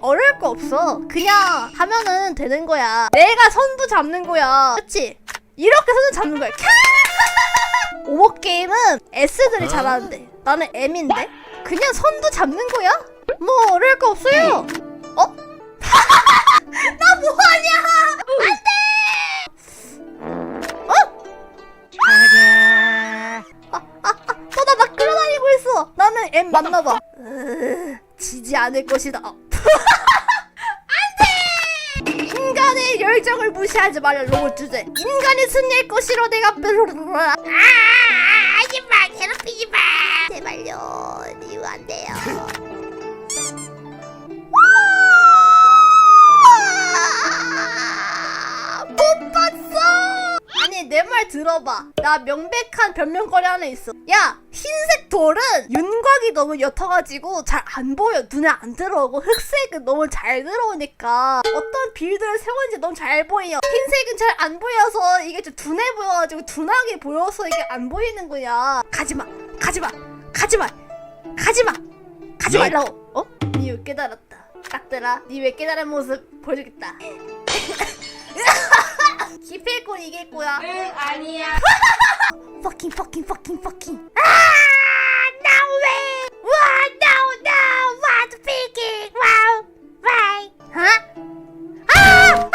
어려울 거 없어. 그냥 하면은 되는 거야. 내가 선두 잡는 거야. 그치? 이렇게 선두 잡는 거야. 캬! 오버 게임은 S들이 잘하는데 나는 M인데 그냥 선두 잡는 거야? 뭐 어려울 거 없어요. 어? 나 뭐하냐? 또나 나 끌어다니고 있어. 나는 M 맞나봐. 으, 지지 않을 것이다. 안돼. 인간의 열정을 무시하지 말라 로봇 주제. 인간이 승리할 것이로 내가 아 하지마 괴롭히지 마. 제발요. 이거 안 돼요. 와! 못 봤어. 내 말 들어봐. 나 명백한 변명거리 하나 있어. 야 흰색 돌은 윤곽이 너무 옅어가지고 잘 안 보여. 눈에 안 들어오고 흑색은 너무 잘 들어오니까 어떤 빌드를 세웠는지 너무 잘 보여. 흰색은 잘 안 보여서 이게 좀 둔해 보여가지고 둔하게 보여서 이게 안 보이는 거야. 가지마, 가지마, 가지마, 가지마, 가지 야. 말라고. 어? 니왜 깨달았다. 딱들아, 니 왜 깨달은 모습 보여주겠다. 기필코 이길 거야. 응 아니야 fucking fucking fucking fucking 아 now way wow no no what speaking wow why huh 아!